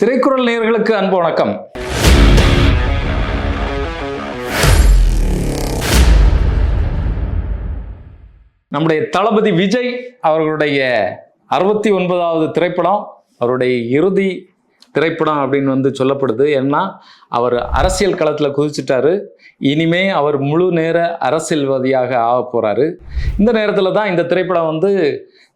திரைக்குறள் நேர்களுக்கு அன்பு வணக்கம். நம்முடைய தளபதி விஜய் அவர்களுடைய அறுபத்தி ஒன்பதாவது திரைப்படம் அவருடைய இறுதி திரைப்படம் அப்படின்னு வந்து சொல்லப்படுது. ஏன்னா அவர் அரசியல் களத்தில் குதிச்சிட்டாரு. இனிமே அவர் முழு நேர அரசியல்வாதியாக ஆக போறாரு. இந்த நேரத்தில் தான் இந்த திரைப்படம் வந்து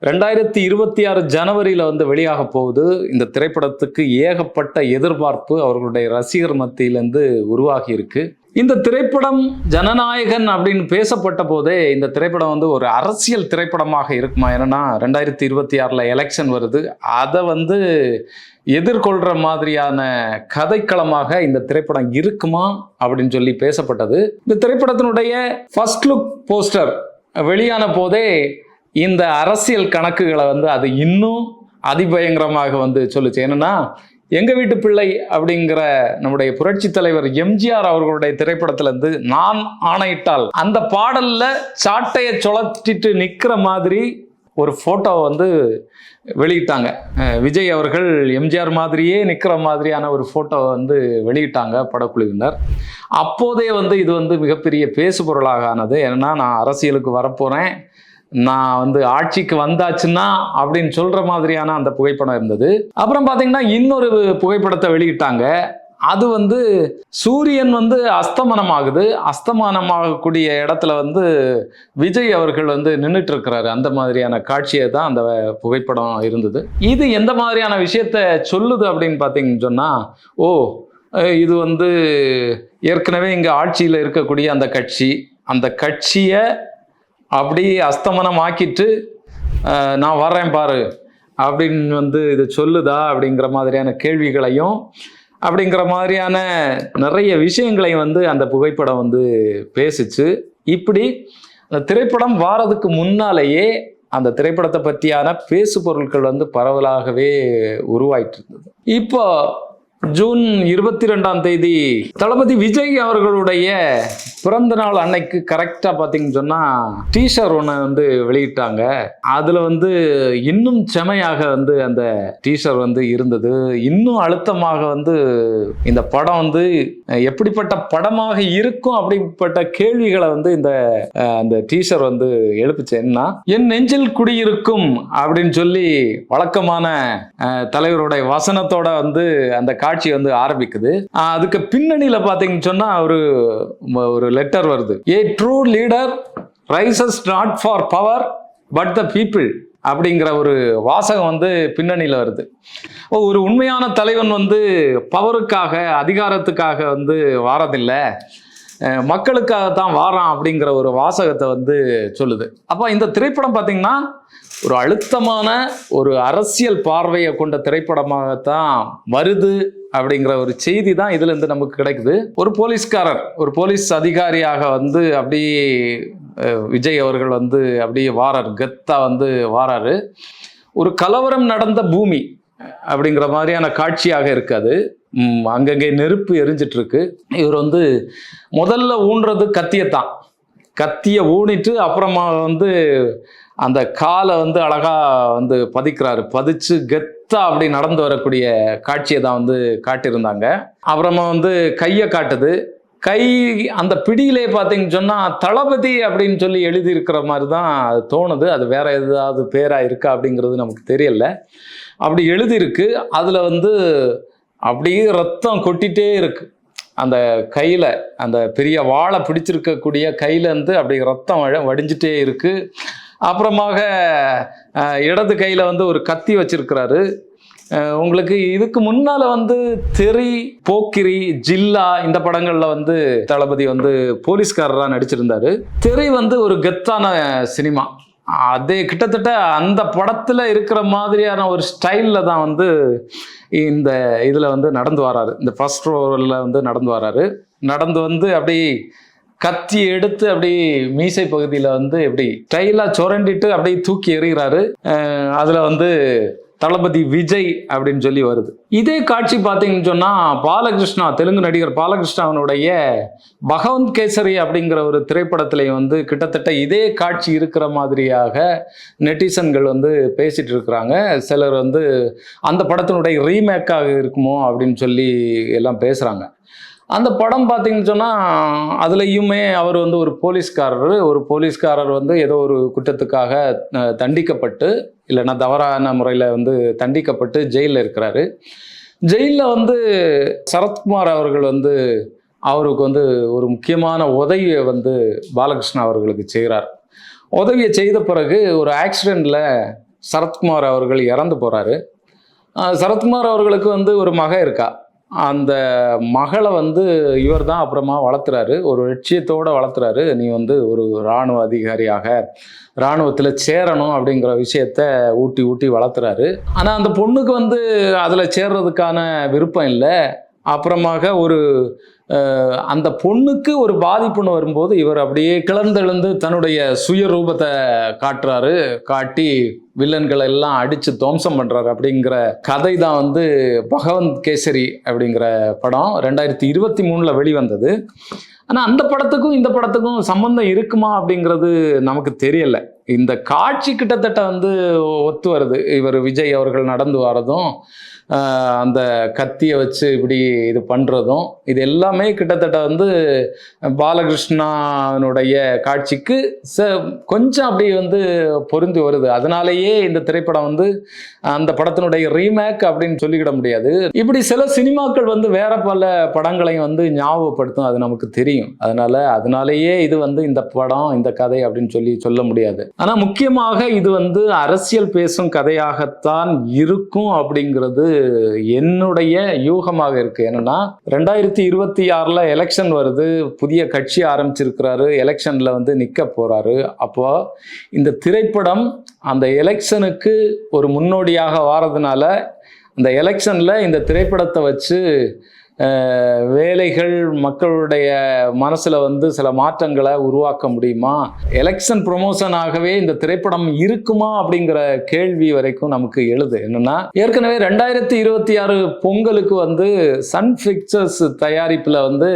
ரெண்டாயிரத்தி இருபத்தி ஆறு ஜனவரியில் வந்து வெளியாக போகுது. இந்த திரைப்படத்துக்கு ஏகப்பட்ட எதிர்பார்ப்பு அவர்களுடைய ரசிகர் மத்தியிலேருந்து உருவாகி இருக்கு. இந்த திரைப்படம் ஜனநாயகன் அப்படின்னு பேசப்பட்ட போதே இந்த திரைப்படம் வந்து ஒரு அரசியல் திரைப்படமாக இருக்குமா? ஏன்னா ரெண்டாயிரத்தி இருபத்தி ஆறில் எலெக்ஷன் வருது. அதை வந்து எதிர்கொள்கிற மாதிரியான கதைக்களமாக இந்த திரைப்படம் இருக்குமா? அப்படின்னு சொல்லி பேசப்பட்டது. இந்த திரைப்படத்தினுடைய ஃபர்ஸ்ட் லுக் போஸ்டர் வெளியான போதே இந்த அரசியல் கணக்குகளை வந்து அது இன்னும் அதிபயங்கரமாக வந்து சொல்லுச்சு. என்னன்னா எங்க வீட்டு பிள்ளை அப்படிங்கிற நம்முடைய புரட்சி தலைவர் எம்ஜிஆர் அவர்களுடைய திரைப்படத்திலேருந்து நான் ஆணையிட்டால் அந்த பாடல்ல சாட்டையை சுழட்டிட்டு நிக்கிற மாதிரி ஒரு போட்டோ வந்து வெளியிட்டாங்க. விஜய் அவர்கள் எம்ஜிஆர் மாதிரியே நிற்கிற மாதிரியான ஒரு ஃபோட்டோவை வந்து வெளியிட்டாங்க படக்குழுவினர். அப்போதே வந்து இது வந்து மிகப்பெரிய பேசுபொருளாக ஆனது. ஏன்னா நான் அரசியலுக்கு வரப்போகிறேன் நான் வந்து ஆட்சிக்கு வந்தாச்சுன்னா அப்படின்னு சொல்கிற மாதிரியான அந்த புகைப்படம் இருந்தது. அப்புறம் பார்த்தீங்கன்னா இன்னொரு புகைப்படத்தை வெளியிட்டாங்க. அது வந்து சூரியன் வந்து அஸ்தமனம் ஆகுது அஸ்தமனமாகக்கூடிய இடத்துல வந்து விஜய் அவர்கள் வந்து நின்றுட்டு இருக்கிறாரு அந்த மாதிரியான காட்சியை தான் அந்த புகைப்படம் இருந்தது. இது எந்த மாதிரியான விஷயத்த சொல்லுது அப்படின்னு பார்த்தீங்கன்னு சொன்னால் ஓ இது வந்து ஏற்கனவே இங்கே ஆட்சியில் இருக்கக்கூடிய அந்த கட்சி. அந்த கட்சியை அப்படி அஸ்தமனம் ஆக்கிட்டு நான் வர்றேன் பாரு. அப்படின்னு வந்து இது சொல்லுதா அப்படிங்கிற மாதிரியான கேள்விகளையும் அப்படிங்கிற மாதிரியான நிறைய விஷயங்களையும் வந்து அந்த புகைப்படம் வந்து பேசிச்சு. இப்படி அந்த திரைப்படம் வாரதுக்கு முன்னாலேயே அந்த திரைப்படத்தை பற்றியான பேசு பொருட்கள் வந்து பரவலாகவே உருவாயிட்டு இருந்தது இப்போ ஜூன் இருபத்தி ரெண்டாம் தேதி தளபதி விஜய் அவர்களுடைய பிறந்த நாள் அன்னைக்கு கரெக்டாக பார்த்தீங்கன்னு சொன்னால் டீஷர் ஒன்று வந்து வெளியிட்டாங்க. அதில் வந்து இன்னும் செமையாக வந்து அந்த டீஷர் வந்து இருந்தது. இன்னும் அழுத்தமாக வந்து இந்த படம் வந்து எப்படிப்பட்ட படமாக இருக்கும் அப்படிப்பட்ட கேள்விகளை வந்து இந்த அந்த டீஷர் வந்து எழுப்புச்சேன்னா என் நெஞ்சில் குடியிருக்கும் அப்படின்னு சொல்லி வழக்கமான தலைவருடைய வசனத்தோட வந்து அந்த காட்சி வந்து ஆரம்பிக்குது. அதுக்கு பின்னணியில பாத்தீங்கன்னு சொன்னா ஒரு ஒரு லெட்டர் வருது. A true leader rises not for power but the people அப்படிங்கிற ஒரு வாசகம் வந்து பின்னணியில் வருது. ஒரு உண்மையான தலைவன் வந்து பவருக்காக அதிகாரத்துக்காக வந்து வாரதில்லை. மக்களுக்காக தான் வாரான் அப்படிங்கிற ஒரு வாசகத்தை வந்து சொல்லுது. அப்போ இந்த திரைப்படம் பார்த்திங்கன்னா ஒரு அழுத்தமான ஒரு அரசியல் பார்வையை கொண்ட திரைப்படமாகத்தான் வருது அப்படிங்கிற ஒரு செய்தி தான் இதுலேருந்து நமக்கு கிடைக்குது. ஒரு போலீஸ்காரர் ஒரு போலீஸ் அதிகாரியாக வந்து அப்படி விஜய் அவர்கள் வந்து அப்படியே வாரார். கெத்தா வந்து வாராரு. ஒரு கலவரம் நடந்த பூமி அப்படிங்கிற மாதிரியான காட்சியாக இருக்காது. அங்கங்கே நெருப்பு எரிஞ்சிட்டு இருக்கு இவர் வந்து முதல்ல ஊன்றது கத்தியத்தான். கத்தியை ஊனிட்டு அப்புறமா வந்து அந்த காலை வந்து அழகா வந்து பதிக்கிறாரு. பதிச்சு கெத்தா அப்படி நடந்து வரக்கூடிய காட்சியை தான் வந்து காட்டியிருந்தாங்க. அப்புறமா வந்து கையை காட்டுது. கை அந்த பிடியிலே பார்த்தீங்கன்னு சொன்னால் தளபதி அப்படின்னு சொல்லி எழுதியிருக்கிற மாதிரி தான் அது தோணுது. அது வேற ஏதாவது பேராக இருக்கா அப்படிங்கிறது நமக்கு தெரியல. அப்படி எழுதியிருக்கு. அதில் வந்து அப்படியே ரத்தம் கொட்டிட்டே இருக்கு. அந்த கையில் அந்த பெரிய வாழை பிடிச்சிருக்கக்கூடிய கையிலேருந்து அப்படி ரத்தம் வழ வடிஞ்சிட்டே இருக்குது அப்புறமாக இடது கையில் வந்து ஒரு கத்தி வச்சிருக்கிறாரு. உங்களுக்கு இதுக்கு முன்னால வந்து தெரி போக்கிரி ஜில்லா இந்த படங்கள்ல வந்து தளபதி வந்து போலீஸ்காரராக நடிச்சிருந்தாரு. தெரி வந்து ஒரு கெத்தான சினிமா. அதே கிட்டத்தட்ட அந்த படத்துல இருக்கிற மாதிரியான ஒரு ஸ்டைல்ல தான் வந்து இந்த இதுல வந்து நடந்து வராரு. இந்த ஃபர்ஸ்ட் ரோவில் வந்து நடந்து வராரு. நடந்து வந்து அப்படி கத்தி எடுத்து அப்படி மீசை பகுதியில் வந்து எப்படி ஸ்டைலாக சுரண்டிட்டு அப்படியே தூக்கி எறிகிறாரு. அதில் வந்து தளபதி விஜய் அப்படின்னு சொல்லி வருது. இதே காட்சி பார்த்தீங்கன்னு சொன்னா பாலகிருஷ்ணா தெலுங்கு நடிகர் பாலகிருஷ்ணாவனுடைய பகவந்த் கேசரி அப்படிங்கிற ஒரு திரைப்படத்திலே வந்து கிட்டத்தட்ட இதே காட்சி இருக்கிற மாதிரியாக நெட்டிசன்கள் வந்து பேசிட்டு இருக்கிறாங்க. சிலர் வந்து அந்த படத்தினுடைய ரீமேக்காக இருக்குமோ அப்படின்னு சொல்லி எல்லாம் பேசுறாங்க. அந்த படம் பார்த்தீங்கன்னு சொன்னால் அதுலேயுமே அவர் வந்து ஒரு போலீஸ்காரர். ஒரு போலீஸ்காரர் வந்து ஏதோ ஒரு குற்றத்துக்காக தண்டிக்கப்பட்டு இல்லைன்னா தவறான முறையில் வந்து தண்டிக்கப்பட்டு ஜெயிலில் இருக்கிறாரு. ஜெயிலில் வந்து சரத்குமார் அவர்கள் வந்து அவருக்கு வந்து ஒரு முக்கியமான உதவியை வந்து பாலகிருஷ்ணன் அவர்களுக்கு செய்கிறார் உதவியை செய்த பிறகு ஒரு ஆக்சிடெண்ட்டில் சரத்குமார் அவர்கள் இறந்து போகிறாரு சரத்குமார் அவர்களுக்கு வந்து ஒரு மக இருக்கா? அந்த மகளை வந்து இவர் தான் அப்புறமா வளர்த்துறாரு. ஒரு லட்சியத்தோடு வளர்த்துறாரு. நீ வந்து ஒரு இராணுவ அதிகாரியாக இராணுவத்தில் சேரணும் அப்படிங்கிற விஷயத்த ஊட்டி ஊட்டி வளர்த்துறாரு. ஆனால் அந்த பொண்ணுக்கு வந்து அதில் சேர்றதுக்கான விருப்பம் இல்லை. அப்புறமாக ஒரு அந்த பொண்ணுக்கு ஒரு பாதிப்புன்னு வரும்போது இவர் அப்படியே கிளர்ந்தெழுந்து தன்னுடைய சுயரூபத்தை காட்டுறாரு. காட்டி வில்லன்களை எல்லாம் அடித்து துவம்சம் பண்ணுறாரு அப்படிங்கிற கதை தான் வந்து பகவந்த் கேசரி அப்படிங்கிற படம் ரெண்டாயிரத்தி இருபத்தி மூணில் வெளிவந்தது. ஆனால் அந்த படத்துக்கும் இந்த படத்துக்கும் சம்மந்தம் இருக்குமா அப்படிங்கிறது நமக்கு தெரியலை. இந்த காட்சி கிட்டத்தட்ட வந்து ஒத்து வருது. இவர் விஜய் அவர்கள் நடந்து வரதும் அந்த கத்தியை வச்சு இப்படி இது பண்ணுறதும் இது எல்லாமே கிட்டத்தட்ட வந்து பாலகிருஷ்ணனுடைய காட்சிக்கு ச கொஞ்சம் அப்படி வந்து பொருந்தி வருது. அதனாலேயே இந்த திரைப்படம் வந்து அந்த படத்தினுடைய ரீமேக் அப்படின்னு சொல்லிக்கிட முடியாது. இப்படி சில சினிமாக்கள் வந்து வேற பல படங்களையும் வந்து ஞாபகப்படுத்தும் அது நமக்கு தெரியும். அதனால அதனாலேயே இது வந்து இந்த படம் இந்த கதை அப்படின்னு சொல்லி சொல்ல முடியாது. ஆனால் முக்கியமாக இது வந்து அரசியல் பேசும் கதையாகத்தான் இருக்கும் அப்படிங்கிறது என்னுடைய யூகமாக இருக்கு. என்னன்னா ரெண்டாயிரத்தி இருபத்தி ஆறுல எலெக்ஷன் வருது. புதிய கட்சி ஆரம்பிச்சிருக்கிறாரு. எலெக்ஷன்ல வந்து நிக்க போறாரு. அப்போ இந்த திரைப்படம் அந்த எலெக்ஷனுக்கு ஒரு முன்னோடியாக வாரதுனால அந்த எலெக்ஷன்ல இந்த திரைப்படத்தை வச்சு வேலைகள் மக்களுடைய மனசில் வந்து சில மாற்றங்களை உருவாக்க முடியுமா? எலெக்ஷன் ப்ரொமோஷனாகவே இந்த திரைப்படம் இருக்குமா அப்படிங்கிற கேள்வி வரைக்கும் நமக்கு எழுது. என்னென்னா ஏற்கனவே ரெண்டாயிரத்தி இருபத்தி ஆறு பொங்கலுக்கு வந்து சன் பிக்சர்ஸ் தயாரிப்பில் வந்து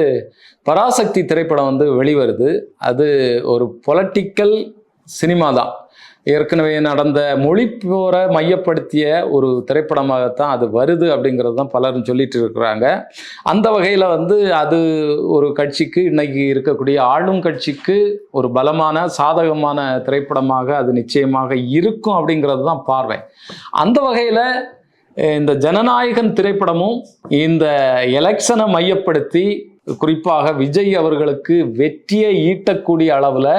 பராசக்தி திரைப்படம் வந்து வெளிவருது. அது ஒரு பொலிட்டிக்கல் சினிமா தான். ஏற்கனவே நடந்த மொழிப்போரை மையப்படுத்திய ஒரு திரைப்படமாகத்தான் அது வருது அப்படிங்கிறது தான் பலரும் சொல்லிட்டு இருக்கிறாங்க. அந்த வகையில் வந்து அது ஒரு கட்சிக்கு இன்னைக்கு இருக்கக்கூடிய ஆளும் கட்சிக்கு ஒரு பலமான சாதகமான திரைப்படமாக அது நிச்சயமாக இருக்கும் அப்படிங்கிறது தான் பார்வை. அந்த வகையில் இந்த ஜனநாயகன் திரைப்படமும் இந்த எலெக்ஷனை மையப்படுத்தி குறிப்பாக விஜய் அவர்களுக்கு வெற்றியை ஈட்டக்கூடிய அளவில்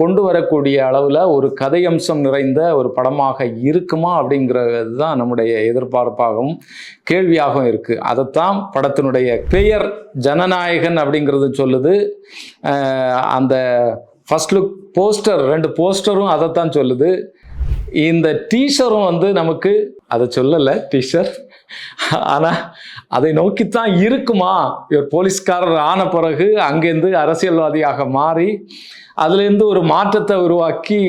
கொண்டு வரக்கூடிய அளவில் ஒரு கதை அம்சம் நிறைந்த ஒரு படமாக இருக்குமா அப்படிங்கிறது தான் நம்முடைய எதிர்பார்ப்பாகவும் கேள்வியாகவும் இருக்குது அதைத்தான் படத்தினுடைய பெயர் ஜனநாயகன் அப்படிங்கிறது சொல்லுது. அந்த ஃபர்ஸ்ட் லுக் போஸ்டர் ரெண்டு போஸ்டரும் அதைத்தான் சொல்லுது. இந்த டீஷரும் வந்து நமக்கு அதை சொல்லலை டீஷர் ஆனால் அதை நோக்கித்தான் இருக்குமா? இவர் போலீஸ்காரர் ஆன பிறகு அங்கேருந்து அரசியல்வாதியாக மாறி அதுலேருந்து ஒரு மாற்றத்தை உருவாக்கி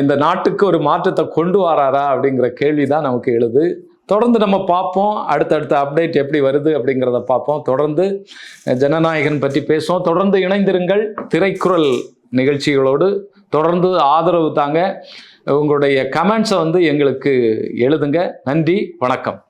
இந்த நாட்டுக்கு ஒரு மாற்றத்தை கொண்டு வராரா அப்படிங்கிற கேள்வி தான் நமக்கு எழுது. தொடர்ந்து நம்ம பார்ப்போம். அடுத்தடுத்த அப்டேட் எப்படி வருது அப்படிங்கிறத பார்ப்போம். தொடர்ந்து ஜனநாயகன் பற்றி பேசுவோம். தொடர்ந்து இணைந்திருங்கள். திரைக்குறள் நிகழ்ச்சிகளோடு தொடர்ந்து ஆதரவு தாங்க. உங்களுடைய கமெண்ட்ஸை வந்து எங்களுக்கு எழுதுங்க. நன்றி. வணக்கம்.